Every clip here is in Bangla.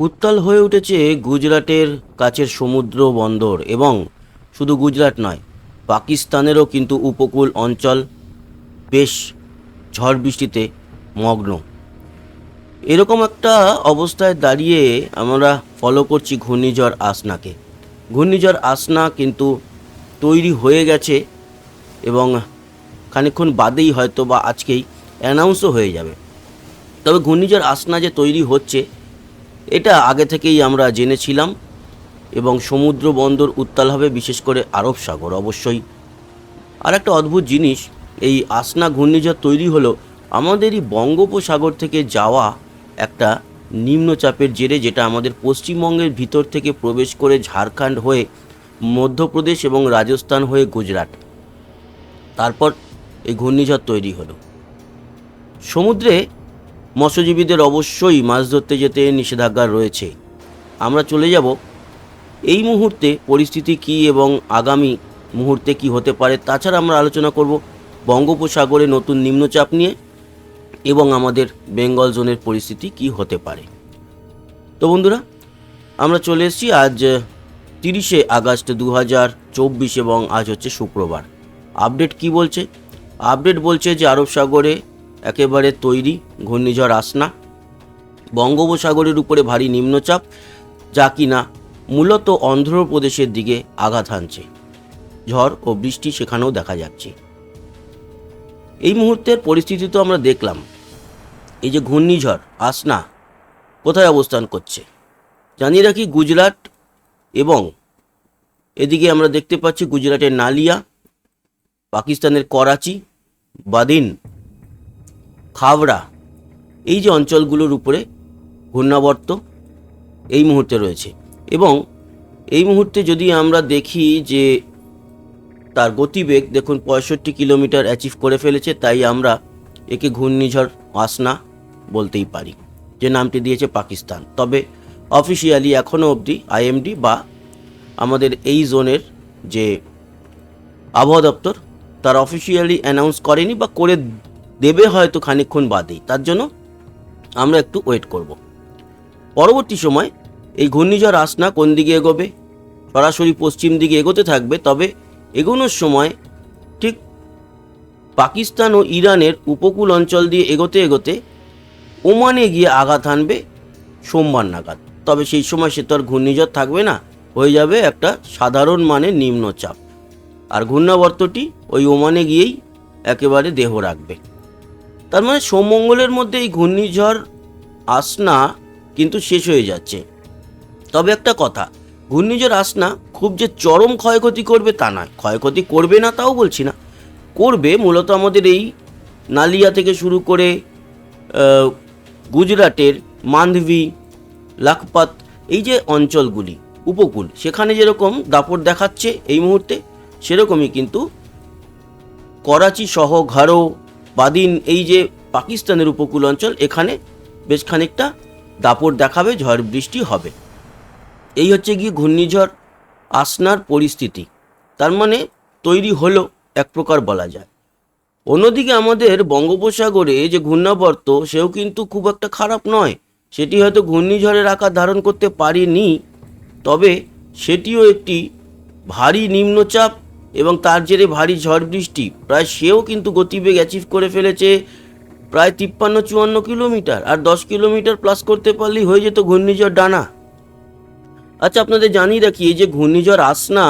উত্তাল হয়ে উঠেছে গুজরাটের কাছের সমুদ্র বন্দর এবং শুধু গুজরাট নয়, পাকিস্তানেরও কিন্তু উপকূল অঞ্চল বেশ ঝড় বৃষ্টিতে মগ্ন। এরকম একটা অবস্থায় দাঁড়িয়ে আমরা ফলো করছি ঘূর্ণিঝড় আসনাকে। ঘূর্ণিঝড় আসনা কিন্তু তৈরি হয়ে গেছে এবং খানিকক্ষণ বাদেই হয়তো বা আজকেই অ্যানাউন্সও হয়ে যাবে। তবে ঘূর্ণিঝড় আসনা যে তৈরি হচ্ছে এটা আগে থেকেই আমরা জেনেছিলাম এবং সমুদ্র বন্দর উত্তাল হবে বিশেষ করে আরব সাগর অবশ্যই। আর একটা অদ্ভুত জিনিস, এই আসনা ঘূর্ণিঝড় তৈরি হলো আমাদেরই বঙ্গোপসাগর থেকে যাওয়া একটা নিম্নচাপের জেরে যেটা আমাদের পশ্চিমবঙ্গের ভিতর থেকে প্রবেশ করে ঝাড়খণ্ড হয়ে মধ্যপ্রদেশ এবং রাজস্থান হয়ে গুজরাট। তারপর এই ঘূর্ণিঝড় তৈরি হলো। সমুদ্রে মৎস্যজীবীদের অবশ্যই মাছ ধরতে যেতে নিষেধাজ্ঞা রয়েছে। আমরা চলে যাব। এই মুহূর্তে পরিস্থিতি কী এবং আগামী মুহূর্তে কি হতে পারে তাছাড়া আমরা আলোচনা করব বঙ্গোপসাগরে নতুন নিম্নচাপ নিয়ে এবং আমাদের বেঙ্গল জোনের পরিস্থিতি কি হতে পারে। তো বন্ধুরা, আমরা চলে এসেছি। আজ তিরিশে আগস্ট দু হাজার চব্বিশ এবং আজ হচ্ছে শুক্রবার। আপডেট কি বলছে? আপডেট বলছে যে আরব সাগরে একেবারে তৈরি ঘূর্ণিঝড় আসনা। বঙ্গোপসাগরের উপরে ভারী নিম্নচাপ, যা কিনা মূলত অন্ধ্রপ্রদেশের দিকে আঘাত হানছে। ঝড় ও বৃষ্টি সেখানেও দেখা যাচ্ছে। এই মুহূর্তের পরিস্থিতি তো আমরা দেখলাম। এই যে ঘূর্ণিঝড়, আসনা, কোথায় অবস্থান করছে? জানিয়ে রাখি গুজরাট এবং এদিকে আমরা দেখতে পাচ্ছি গুজরাটের নালিয়া, পাকিস্তানের করাচি, বাদিন খাবড়া এই যে অঞ্চলগুলোর উপরে ঘূর্ণাবর্ত এই মুহূর্তে রয়েছে এবং এই মুহূর্তে যদি আমরা দেখি যে তার গতিবেগ দেখুন পঁয়ষট্টি কিলোমিটার অ্যাচিভ করে ফেলেছে, তাই আমরা একে ঘূর্ণিঝড় আসনা বলতেই পারি, যে নামটি দিয়েছে পাকিস্তান। তবে অফিসিয়ালি এখনও অবধি আইএমডি বা আমাদের এই জোনের যে আবহাওয়া দপ্তর, তার অফিসিয়ালি অ্যানাউন্স করেনি বা করে দেবে হয়তো খানিকক্ষণ বাদেই। তার জন্য আমরা একটু ওয়েট করব। পরবর্তী সময় এই ঘূর্ণিঝড় আসনা কোন দিকে এগোবে? সরাসরি পশ্চিম দিকে এগোতে থাকবে, তবে এগোনোর সময় ঠিক পাকিস্তান ও ইরানের উপকূল অঞ্চল দিয়ে এগোতে এগোতে ওমানে গিয়ে আঘাত হানবে সোমবার নাগাদ। তবে সেই সময় সে তো আর ঘূর্ণিঝড় থাকবে না, হয়ে যাবে একটা সাধারণ মানের নিম্নচাপ। আর ঘূর্ণাবর্তটি ওই ওমানে গিয়েই একেবারে দেহ রাখবে। তার মানে সোমমঙ্গলের মধ্যে এই ঘূর্ণিঝড় আসনা কিন্তু শেষ হয়ে যাচ্ছে। তবে একটা কথা, ঘূর্ণিঝড় আসনা খুব যে চরম ক্ষয়ক্ষতি করবে তা নয়। ক্ষয়ক্ষতি করবে না তাও বলছি না। করবে মূলত আমাদের এই নালিয়া থেকে শুরু করে গুজরাটের মান্ডভি, লাখপাত, এই যে অঞ্চলগুলি, উপকূল, সেখানে যেরকম দাপট দেখাচ্ছে এই মুহূর্তে, সেরকমই কিন্তু করাচি সহ ঘাড়ো বাদিন এই যে পাকিস্তানের উপকূল অঞ্চল এখানে বেশ খানিকটা দাপট দেখাবে, ঝড় বৃষ্টি হবে। এই হচ্ছে গিয়ে ঘূর্ণিঝড় আসনার পরিস্থিতি। তার মানে তৈরি হলো এক প্রকার বলা যায়। অন্যদিকে আমাদের বঙ্গোপসাগরে যে ঘূর্ণাবর্ত, সেও কিন্তু খুব একটা খারাপ নয়। সেটি হয়তো ঘূর্ণিঝড়ের আকার ধারণ করতে পারেনি, তবে সেটিও একটি ভারী নিম্নচাপ এবং তার জেরে ভারী ঝড় বৃষ্টি। প্রায় সেও কিন্তু গতিবেগ অ্যাচিভ করে ফেলেছে প্রায় তিপ্পান্ন চুয়ান্ন কিলোমিটার। আর দশ কিলোমিটার প্লাস করতে পারলেই হয়ে যেত ঘূর্ণিঝড় ডানা। আচ্ছা আপনাদের জানিয়ে রাখি, এই যে ঘূর্ণিঝড় আসনা,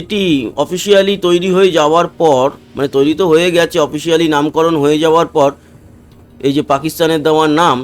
এটি অফিসিয়ালি তৈরি হয়ে যাওয়ার পর মানে তৈরি তো হয়ে গেছে অফিসিয়ালি নামকরণ হয়ে যাওয়ার পর, এই যে পাকিস্তানের দেওয়ার নাম,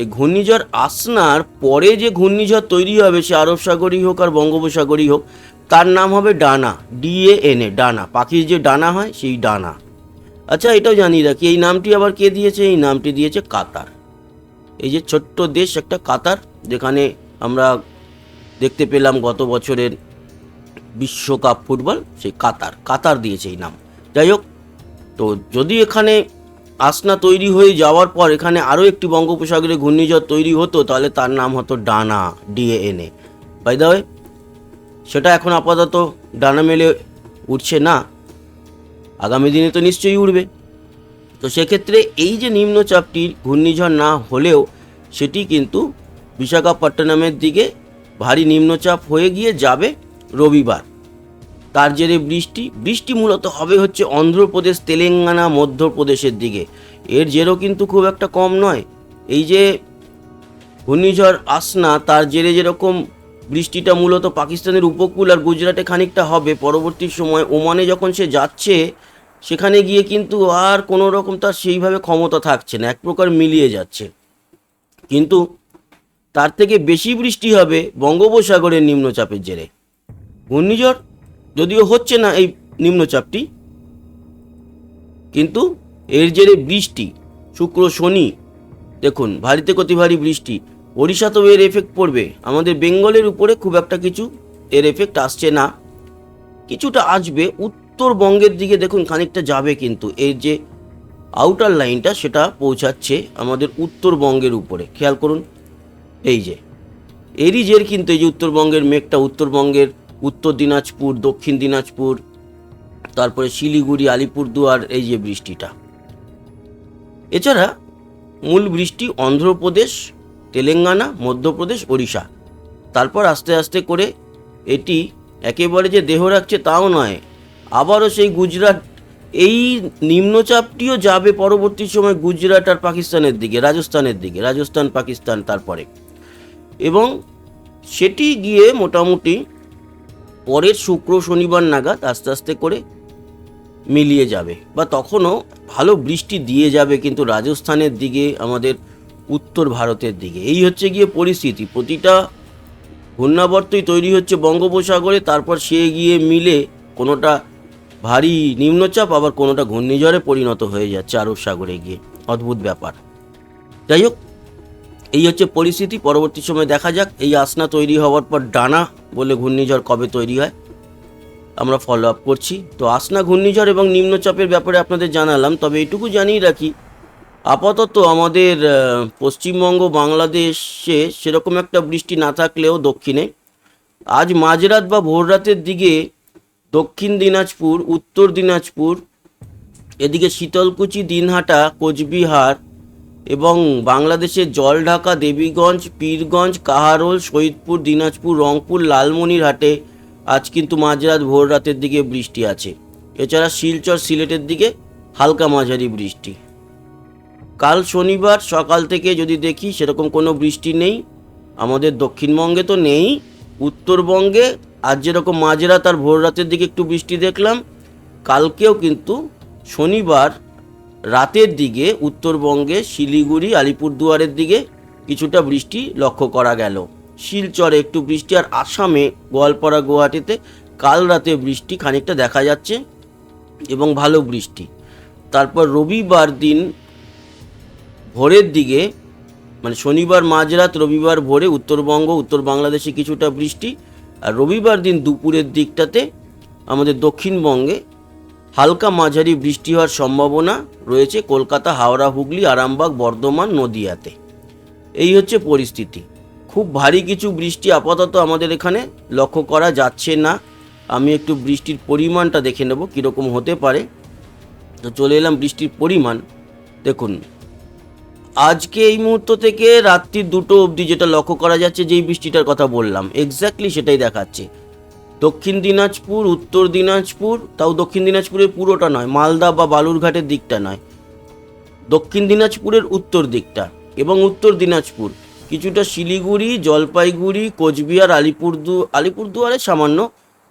এই ঘূর্ণিঝড় আসনার পরে যে ঘূর্ণিঝড় তৈরি হবে, সে আরব সাগরই হোক আর বঙ্গোপসাগরই হোক তার নাম হবে ডানা ডিএ এন এ ডানা। পাখির যে ডানা হয়, সেই ডানা। আচ্ছা এটাও জানিয়ে রাখি, এই নামটি আবার কে দিয়েছে? এই নামটি দিয়েছে কাতার। এই যে ছোট্ট দেশ, একটা কাতার, যেখানে আমরা দেখতে পেলাম গত বছরের বিশ্বকাপ ফুটবল, সেই কাতার। কাতার দিয়েছে এই নাম। যাই হোক, তো যদি এখানে আসনা তৈরি হয়ে যাওয়ার পর এখানে আরও একটি বঙ্গোপসাগরে ঘূর্ণিঝড় তৈরি হতো, তাহলে তার নাম হতো ডানা ডিএএনএ বাই দা ওয়ে সেটা এখন আপাতত ডানা মেলে উঠছে না। আগামী দিনে তো নিশ্চয়ই উঠবে তো সেক্ষেত্রে এই যে নিম্নচাপটি ঘূর্ণিঝড় না হলেও সেটি কিন্তু বিশাখাপট্টনমের দিকে ভারী নিম্নচাপ হয়ে গিয়ে যাবে রবিবার। তার জেরে বৃষ্টি বৃষ্টি মূলত হবে হচ্ছে অন্ধ্রপ্রদেশ, তেলেঙ্গানা, মধ্যপ্রদেশের দিকে। এর জেরও কিন্তু খুব একটা কম নয়। এই যে ঘূর্ণিঝড় আসনা, তার জেরে যেরকম বৃষ্টিটা মূলত পাকিস্তানের উপকূল আর গুজরাটে খানিকটা হবে। পরবর্তী সময় ওমানে যখন সে যাচ্ছে, সেখানে গিয়ে কিন্তু আর কোনো রকম তার সেইভাবে ক্ষমতা থাকছে না, এক প্রকার মিলিয়ে যাচ্ছে। কিন্তু তার থেকে বেশি বৃষ্টি হবে বঙ্গোপসাগরের নিম্নচাপের জেরে। ঘূর্ণিঝড় যদিও হচ্ছে না এই নিম্নচাপটি, কিন্তু এর জেরে বৃষ্টি, শুক্র, শনি, দেখুন ভারীতে অতি ভারী বৃষ্টি ওড়িশাতেও এর এফেক্ট পড়বে। আমাদের বেঙ্গলের উপরে খুব একটা কিছু এর এফেক্ট আসছে না। কিছুটা আসবে, উত্তরবঙ্গের দিকে দেখুন খানিকটা যাবে কিন্তু। এর যে আউটার লাইনটা সেটা পৌঁছাচ্ছে আমাদের উত্তরবঙ্গের উপরে। খেয়াল করুন, এই যে। এরই জের কিন্তু এই যে উত্তরবঙ্গের মেঘটা, উত্তরবঙ্গের উত্তর দিনাজপুর, দক্ষিণ দিনাজপুর, তারপরে শিলিগুড়ি, আলিপুরদুয়ার, এই যে বৃষ্টিটা। এছাড়া মূল বৃষ্টি অন্ধ্রপ্রদেশ তেলেঙ্গানা, মধ্যপ্রদেশ, ওড়িশা। তারপর আস্তে আস্তে করে এটি একেবারে যে দেহ রাখছে তাও নয়, আবারও সেই গুজরাট, এই নিম্নচাপটিও যাবে পরবর্তী সময় গুজরাট আর পাকিস্তানের দিকে, রাজস্থানের দিকে, রাজস্থান, পাকিস্তান তারপরে। এবং সেটি গিয়ে মোটামুটি পরের শুক্র, শনিবার নাগাদ আস্তে আস্তে করে মিলিয়ে যাবে। বা তখনও ভালো বৃষ্টি দিয়ে যাবে, কিন্তু রাজস্থানের দিকে আমাদের উত্তর ভারতের দিকে। এই হচ্ছে গিয়ে পরিস্থিতি। প্রতিটা ঘূর্ণাবর্তই তৈরি হচ্ছে বঙ্গোপসাগরে, তারপর সে গিয়ে মিলে কোনোটা ভারী নিম্নচাপ, আবার কোনোটা ঘূর্ণিঝড়ে পরিণত হয়ে যাচ্ছে আরব সাগরে গিয়ে। অদ্ভুত ব্যাপার। যাই হোক, এই হচ্ছে পরিস্থিতি। পরবর্তী সময় দেখা যাক। এই আসনা তৈরি হওয়ার পর ডানা বলে ঘূর্ণিঝড় কবে তৈরি হয়, আমরা ফলো আপ করছি। তো আসনা, ঘূর্ণিঝড় এবং নিম্নচাপের ব্যাপারে আপনাদের জানালাম। তবে এটুকু জানিয়ে রাখি আপাতত আমাদের পশ্চিমবঙ্গ, বাংলাদেশে সেরকম একটা বৃষ্টি না থাকলেও দক্ষিণে। আজ মাঝরাত বা ভোররাতের দিকে দক্ষিণ দিনাজপুর, উত্তর দিনাজপুর, এদিকে শীতলকুচি, দিনহাটা, কোচবিহার এবং বাংলাদেশের জলঢাকা, দেবীগঞ্জ, পীরগঞ্জ, কাহারোল শহীদপুর দিনাজপুর, রংপুর, লালমনিরহাটে আজ কিন্তু মাঝরাত ভোর রাতের দিকে বৃষ্টি আছে। এছাড়া শিলচর, সিলেটের দিকে হালকা মাঝারি বৃষ্টি। কাল শনিবার সকাল থেকে যদি দেখি সেরকম কোনো বৃষ্টি নেই, আমাদের দক্ষিণবঙ্গে তো নেই, উত্তরবঙ্গে আজ যেরকম মাঝরাত আর ভোর রাতের দিকে একটু বৃষ্টি দেখলাম, কালকেও কিন্তু শনিবার রাতের দিকে উত্তরবঙ্গে শিলিগুড়ি, আলিপুরদুয়ারের দিকে কিছুটা বৃষ্টি লক্ষ্য করা গেল। শিলচরে একটু বৃষ্টি আর আসামে গোয়ালপাড়া গুয়াহাটিতে কাল রাতে বৃষ্টি খানিকটা দেখা যাচ্ছে এবং ভালো বৃষ্টি। তারপর রবিবার দিন ভোরের দিকে মানে শনিবার, মাঝরাত, রবিবার ভোরে উত্তরবঙ্গ, উত্তর বাংলাদেশে কিছুটা বৃষ্টি আর রবিবার দিন দুপুরের দিকটাতে আমাদের দক্ষিণবঙ্গে হালকা মাঝারি বৃষ্টি হওয়ার সম্ভাবনা রয়েছে কলকাতা, হাওড়া, হুগলি, আরামবাগ, বর্ধমান, নদিয়াতে। এই হচ্ছে পরিস্থিতি। খুব ভারী কিছু বৃষ্টি আপাতত আমাদের এখানে লক্ষ্য করা যাচ্ছে না। আমি একটু বৃষ্টির পরিমাণটা দেখে নেব, কীরকম হতে পারে। তো চলে এলাম বৃষ্টির পরিমাণ। দেখুন আজকে এই মুহূর্ত থেকে রাত্রি দুটো অবধি যেটা লক্ষ্য করা যাচ্ছে, যেই বৃষ্টিটার কথা বললাম এক্স্যাক্টলি সেটাই দেখাচ্ছে। দক্ষিণ দিনাজপুর, উত্তর দিনাজপুর, তাও দক্ষিণ দিনাজপুরের পুরোটা নয়, মালদা বা বালুরঘাটের দিকটা নয়। দক্ষিণ দিনাজপুরের উত্তর দিকটা এবং উত্তর দিনাজপুর, কিছুটা শিলিগুড়ি, জলপাইগুড়ি, কোচবিহার, আলিপুরদু, আলিপুরদুয়ারে সামান্য,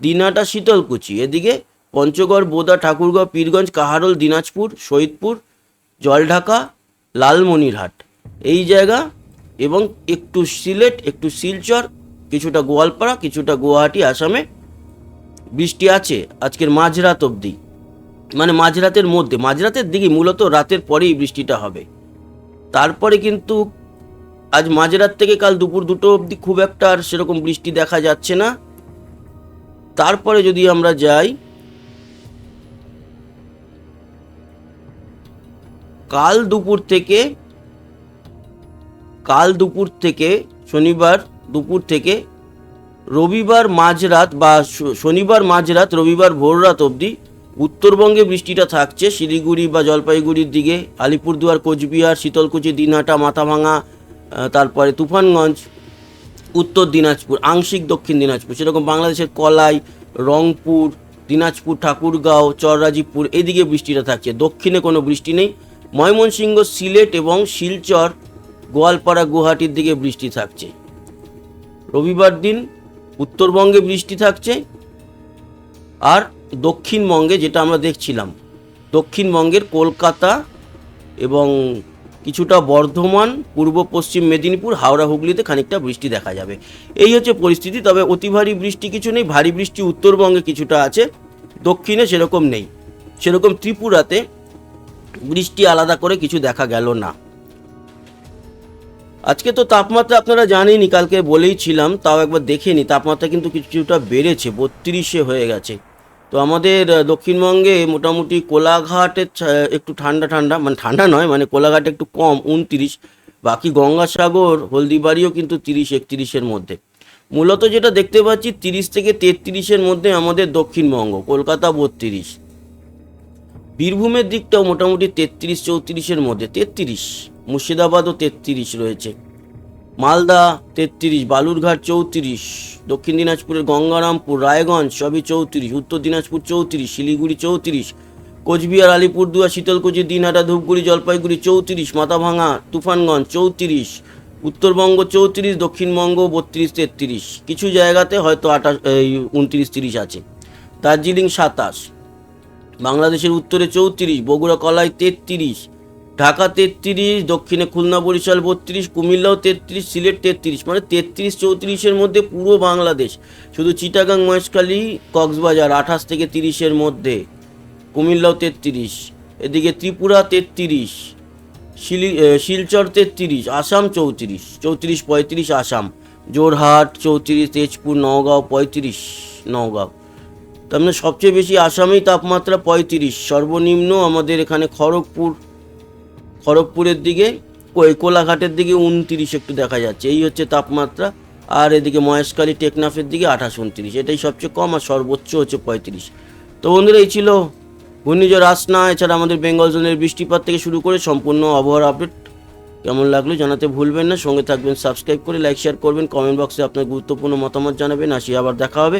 দিনাটা শীতলকুচি। এদিকে পঞ্চগড়, বোদা, ঠাকুরগাঁও, পীরগঞ্জ, কাহারোল, দিনাজপুর শহীদপুর জলঢাকা লালমনিরহাট। এই জায়গা এবং একটু সিলেট, একটু শিলচর, কিছুটা গোয়ালপাড়া, কিছুটা গুয়াহাটি, আসামে বৃষ্টি আছে আজকের মাঝরাত অবধি। মানে মাঝরাতের মধ্যে, মাঝরাতের দিকে মূলত রাতের পরেই বৃষ্টিটা হবে। তারপরে কিন্তু আজ মাঝরাত থেকে কাল দুপুর দুটো অবধি খুব একটা আর সেরকম বৃষ্টি দেখা যাচ্ছে না। তারপরে যদি আমরা যাই কাল দুপুর থেকে, কাল দুপুর থেকে, শনিবার দুপুর থেকে, রবিবার মাঝরাত বা শনিবার মাঝরাত, রবিবার ভোররাত অবধি উত্তরবঙ্গে বৃষ্টিটা থাকছে। শিলিগুড়ি বা জলপাইগুড়ির দিকে, আলিপুরদুয়ার, কোচবিহার, শীতলকুচি, দিনহাটা, মাথাভাঙা তারপরে তুফানগঞ্জ, উত্তর দিনাজপুর, আংশিক দক্ষিণ দিনাজপুর, সেরকম বাংলাদেশের কলাই, রংপুর, দিনাজপুর, ঠাকুরগাঁও, চররাজীবপুর, এদিকে বৃষ্টিটা থাকছে। দক্ষিণে কোনো বৃষ্টি নেই। ময়মনসিংহ সিলেট এবং শিলচর গোয়ালপাড়া গুয়াহাটির দিকে বৃষ্টি থাকছে। রবিবার দিন উত্তরবঙ্গে বৃষ্টি থাকছে আর দক্ষিণবঙ্গে যেটা আমরা দেখছিলাম, দক্ষিণবঙ্গের কলকাতা এবং কিছুটা বর্ধমান, পূর্ব পশ্চিম মেদিনীপুর, হাওড়া, হুগলিতে খানিকটা বৃষ্টি দেখা যাবে। এই হচ্ছে পরিস্থিতি, তবে অতি ভারী বৃষ্টি কিছু নেই, ভারী বৃষ্টি উত্তরবঙ্গে কিছুটা আছে, দক্ষিণে সেরকম নেই। সেরকম ত্রিপুরাতে বৃষ্টি আলাদা করে কিছু দেখা গেল না। আজকে তো তাপমাত্রা আপনারা জানেনই, কালকে বলেই ছিলাম, তাও একবার দেখে তাপমাত্রা কিন্তু কিছুটা বেড়েছে, বত্রিশে হয়ে গেছে। তো আমাদের দক্ষিণবঙ্গে মোটামুটি কোলাঘাটে একটু ঠান্ডা ঠান্ডা মানে ঠান্ডা নয় মানে কোলাঘাটে একটু কম, উনতিরিশ। বাকি গঙ্গাসাগর, হলদিবাড়িও কিন্তু তিরিশ, একত্রিশের মধ্যে। মূলত যেটা দেখতে পাচ্ছি, তিরিশ থেকে তেত্রিশের মধ্যে আমাদের দক্ষিণবঙ্গ, কলকাতা বত্রিশ। বীরভূমের দিকটাও মোটামুটি তেত্রিশ চৌত্রিশের মধ্যে, তেত্রিশ। মুর্শিদাবাদও তেত্রিশ রয়েছে। মালদা তেত্রিশ, বালুরঘাট চৌত্রিশ, দক্ষিণ দিনাজপুরের গঙ্গারামপুর, রায়গঞ্জ সবই চৌত্রিশ, উত্তর দিনাজপুর চৌত্রিশ, শিলিগুড়ি চৌত্রিশ, কোচবিহার, আলিপুরদুয়ার, শীতলকুচি, দিনহাটা, ধূপগুড়ি, জলপাইগুড়ি চৌত্রিশ মাথাভাঙা তুফানগঞ্জ চৌত্রিশ, উত্তরবঙ্গ চৌত্রিশ, দক্ষিণবঙ্গ বত্রিশ, তেত্রিশ। কিছু জায়গাতে হয়তো আঠাশ উনত্রিশ, তিরিশ আছে। দার্জিলিং সাতাশ বাংলাদেশের উত্তরে চৌত্রিশ বগুড়া কলাই তেত্রিশ, ঢাকা তেত্রিশ, দক্ষিণে খুলনা বরিশাল বত্রিশ, কুমিল্লাও তেত্রিশ, সিলেট তেত্রিশ মানে তেত্রিশ চৌত্রিশের মধ্যে পুরো বাংলাদেশ। শুধু চিটাগাং মহেশখালী কক্সবাজার আঠাশ থেকে তিরিশের মধ্যে, কুমিল্লাও তেত্রিশ, এদিকে ত্রিপুরা তেত্রিশ, শিলি শিলচর তেত্রিশ, আসাম চৌত্রিশ চৌত্রিশ পঁয়ত্রিশ আসাম জোরহাট চৌত্রিশ, তেজপুর নওগাঁও পঁয়ত্রিশ, নওগাঁও। তার মানে সবচেয়ে বেশি আসামেই তাপমাত্রা পঁয়ত্রিশ। সর্বনিম্ন আমাদের এখানে খড়গপুর, খড়গপুরের দিকে, কই কোলাঘাটের দিকে উনতিরিশ একটু দেখা যাচ্ছে। এই হচ্ছে তাপমাত্রা। আর এদিকে মহেশখালী, টেকনাফের দিকে আঠাশ উনত্রিশ। এটাই সবচেয়ে কম আর সর্বোচ্চ হচ্ছে পঁয়ত্রিশ। তো বন্ধুরা, এই ছিল ঘূর্ণিঝড় আসনা এছাড়া আমাদের বেঙ্গল জোনের বৃষ্টিপাত থেকে শুরু করে সম্পূর্ণ আবহাওয়ার আপডেট কেমন লাগল জানাতে ভুলবেন না। সঙ্গে থাকবেন, সাবস্ক্রাইব করে, লাইক, শেয়ার করবেন। কমেন্ট বক্সে আপনার গুরুত্বপূর্ণ মতামত জানাবেন। আসি, আবার দেখা হবে।